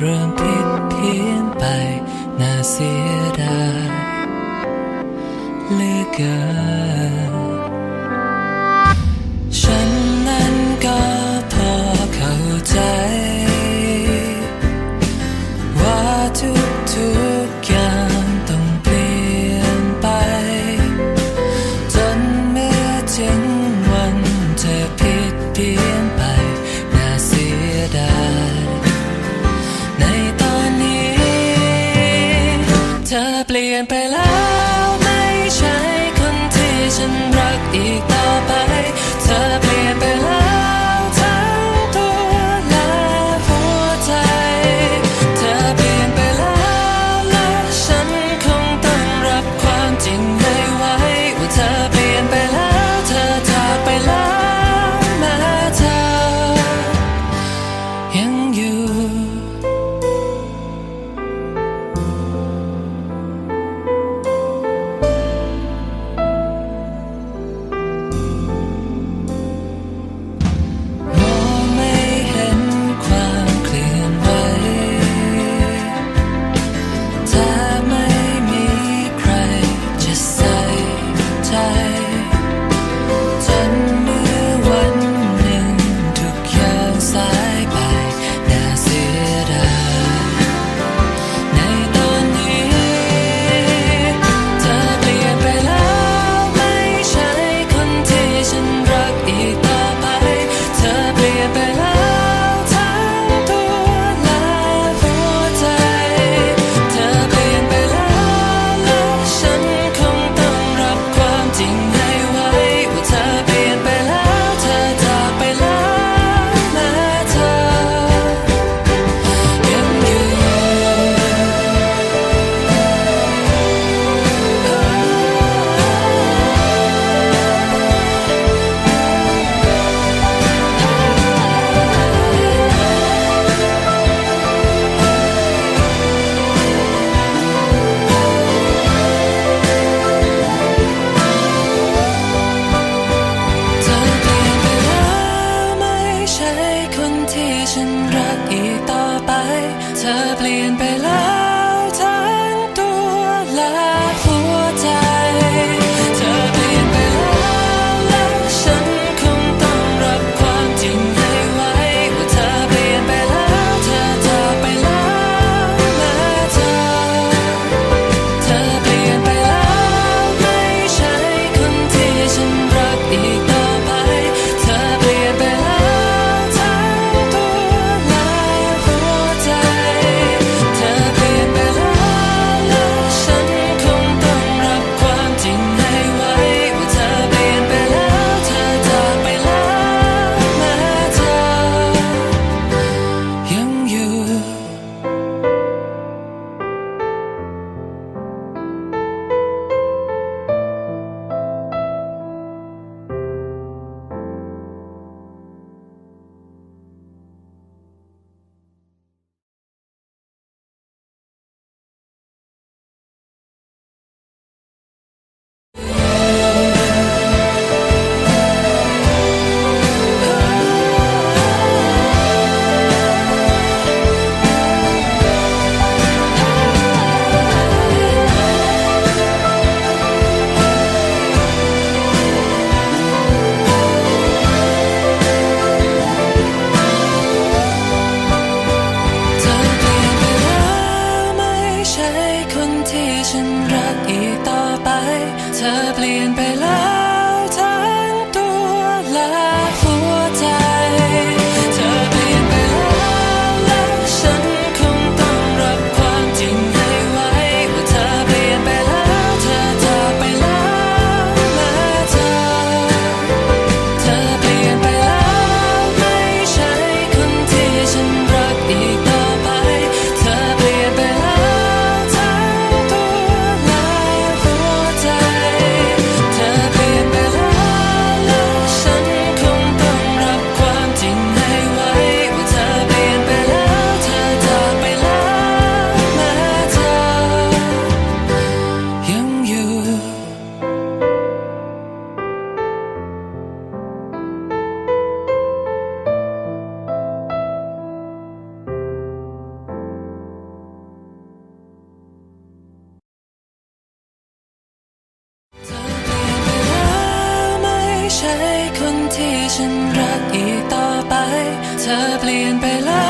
เริ่มผิดเพี้ยนไปน่าเสียดายเหลือเกิน เธอเปลี่ยนไปแล้วไม่ใช่คนที่ฉันรักอีกต่อไป เธอเปลี่ยนไปแล้ว Tabli in Bella. and below.